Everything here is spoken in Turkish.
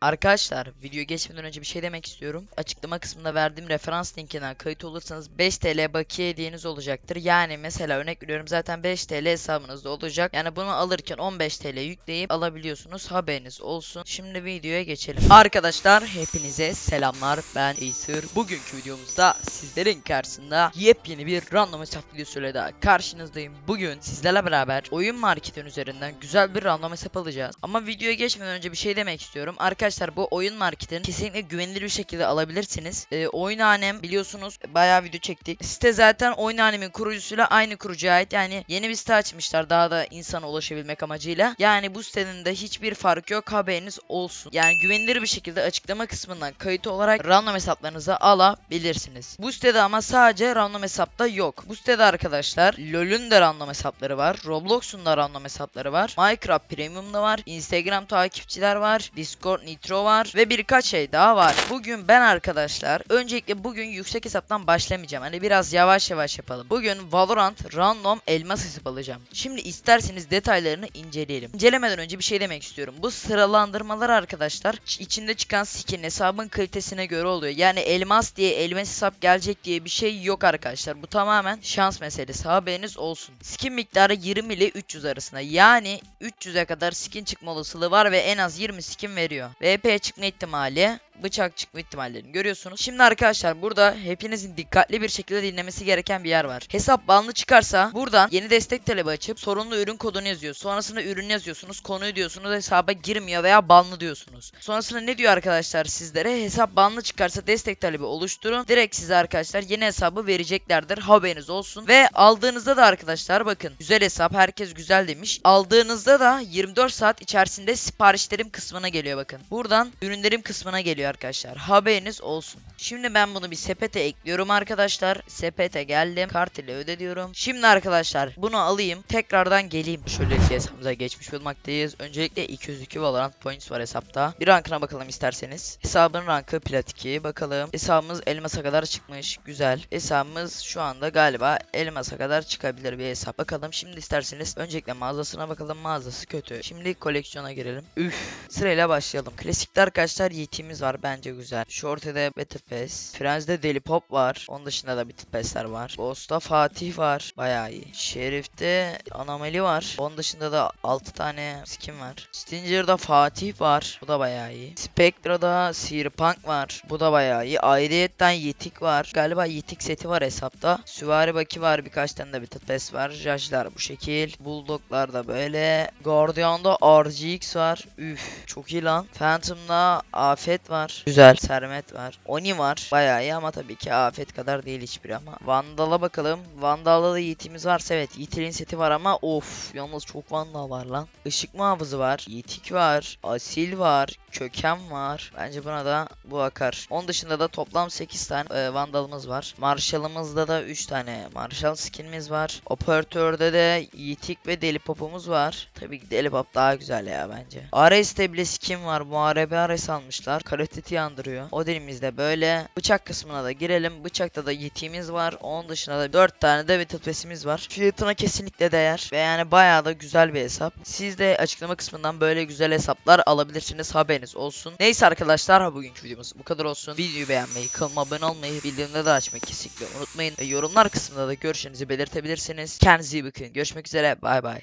Arkadaşlar video geçmeden önce bir şey demek istiyorum. Açıklama kısmında verdiğim referans linkinden kayıt olursanız 5 TL bakiye hediyeniz olacaktır. Yani mesela örnek veriyorum zaten 5 TL hesabınızda olacak. Yani bunu alırken 15 TL yükleyip alabiliyorsunuz. Haberiniz olsun. Şimdi videoya geçelim. Arkadaşlar hepinize selamlar. Ben Acer. Bugünkü videomuzda sizlerin karşısında yepyeni bir random hesap videosuyla daha karşınızdayım. Bugün sizlerle beraber oyun marketin üzerinden güzel bir random hesap alacağız. Ama videoya geçmeden önce bir şey demek istiyorum. Arkadaşlar bu oyun marketin kesinlikle güvenilir bir şekilde alabilirsiniz. Ee, oyunhanem biliyorsunuz bayağı video çektik. Site zaten oyunhanemin kurucusuyla aynı kurucuya ait. Yani yeni bir site açmışlar daha da insana ulaşabilmek amacıyla. Yani bu sitenin de hiçbir farkı yok haberiniz olsun. Yani güvenilir bir şekilde açıklama kısmından kayıt olarak random hesaplarınızı alabilirsiniz. Bu sitede ama sadece random hesapta yok. Bu sitede arkadaşlar LoL'ün de random hesapları var. Roblox'un da random hesapları var. Minecraft Premium'da var. Instagram takipçiler var. Discord Nitro var. Ve birkaç şey daha var. Bugün ben arkadaşlar öncelikle bugün yüksek hesaptan başlamayacağım. Hani biraz yavaş yavaş yapalım. Bugün Valorant random elmas hesap alacağım. Şimdi isterseniz detaylarını inceleyelim. İncelemeden önce bir şey demek istiyorum. Bu sıralandırmalar arkadaşlar içinde çıkan skin hesabın kalitesine göre oluyor. Yani elmas diye elmas hesap gelecek diye bir şey yok arkadaşlar. Bu tamamen şans meselesi. Haberiniz olsun. Skin miktarı 20 ile 300 arasında. Yani 300'e kadar skin çıkma olasılığı var ve en az 20 skin veriyor. VP çıkma ihtimali bıçak çıkma ihtimallerini görüyorsunuz. Şimdi arkadaşlar burada hepinizin dikkatli bir şekilde dinlemesi gereken bir yer var. Hesap banlı çıkarsa buradan yeni destek talebi açıp sorunlu ürün kodunu yazıyor. Sonrasında ürün yazıyorsunuz, konuyu diyorsunuz, hesaba girmiyor veya banlı diyorsunuz. Sonrasında ne diyor arkadaşlar sizlere? Hesap banlı çıkarsa destek talebi oluşturun. Direkt size arkadaşlar yeni hesabı vereceklerdir. Haberiniz olsun. Ve aldığınızda da arkadaşlar bakın güzel hesap herkes güzel demiş. Aldığınızda da 24 saat içerisinde siparişlerim kısmına geliyor bakın. Buradan ürünlerim kısmına geliyor arkadaşlar. Haberiniz olsun. Şimdi ben bunu bir sepete ekliyorum arkadaşlar. Sepete geldim. Kart ile öde diyorum. Şimdi arkadaşlar bunu alayım. Tekrardan geleyim. Şöyle hesabımıza geçmiş bulmaktayız. Öncelikle 202 Valorant points var hesapta. Bir rankına bakalım isterseniz. Hesabın rankı plat 2. Bakalım. Hesabımız elmasa kadar çıkmış. Güzel. Hesabımız şu anda galiba elmasa kadar çıkabilir bir hesap. Bakalım şimdi isterseniz öncelikle mağazasına bakalım. Mağazası kötü. Şimdi koleksiyona girelim. Üf. Sırayla başlayalım. Klasikte arkadaşlar Yiğit'imiz var. Bence güzel. Shorty'de Battle Pass. Frenzy'de Deli Pop var. Onun dışında da Battle Pass'ler var. Ghost'ta Fatih var. Bayağı iyi. Sheriff'te Anomali var. Onun dışında da 6 tane skin var. Stinger'da Fatih var. Bu da bayağı iyi. Spectra'da Cyberpunk var. Bu da bayağı iyi. Ayrıyetten Yetik var. Galiba Yetik seti var hesapta. Süvari Baki var. Birkaç tane de Battle Pass var. Jajlar bu şekil. Bulldog'lar da böyle. Guardian'da RGX var. Üf. Çok iyi lan. Phantom'da Afet var. Güzel. Sermet var. Oni var. Bayağı iyi ama tabii ki Afet kadar değil hiçbiri ama. Vandal'a bakalım. Vandal'da da Yiğit'imiz varsa evet. Yiğit'in seti var ama of. Yalnız çok Vandal var lan. Işık muhafızı var. Yiğitik var. Asil var. Köken var. Bence buna da bu akar. Onun dışında da toplam 8 tane e, Vandal'ımız var. Marshall'ımızda da 3 tane Marshall skinimiz var. Operatörde de Yitik ve Deli Pop'umuz var. Tabii ki Deli Pop daha güzel ya bence. Ares'te bile skin var. Muharebe Ares almışlar. Karatet'i andırıyor. O dilimizde böyle. Bıçak kısmına da girelim. Bıçakta da Yeti'miz var. Onun dışında da 4 tane de Battle Pass'imiz var. Fiyatına kesinlikle değer. Ve yani bayağı da güzel bir hesap. Siz de açıklama kısmından böyle güzel hesaplar alabilirsiniz. Haberiniz olsun. Neyse arkadaşlar bugünkü videomuz bu kadar olsun. Videoyu beğenmeyi, kanalıma abone olmayı, bildirimleri de açmayı kesinlikle unutmayın. Ve yorumlar kısmında da görüşlerinizi belirtebilirsiniz. Kendinize iyi bakın. Görüşmek üzere. Bay bay.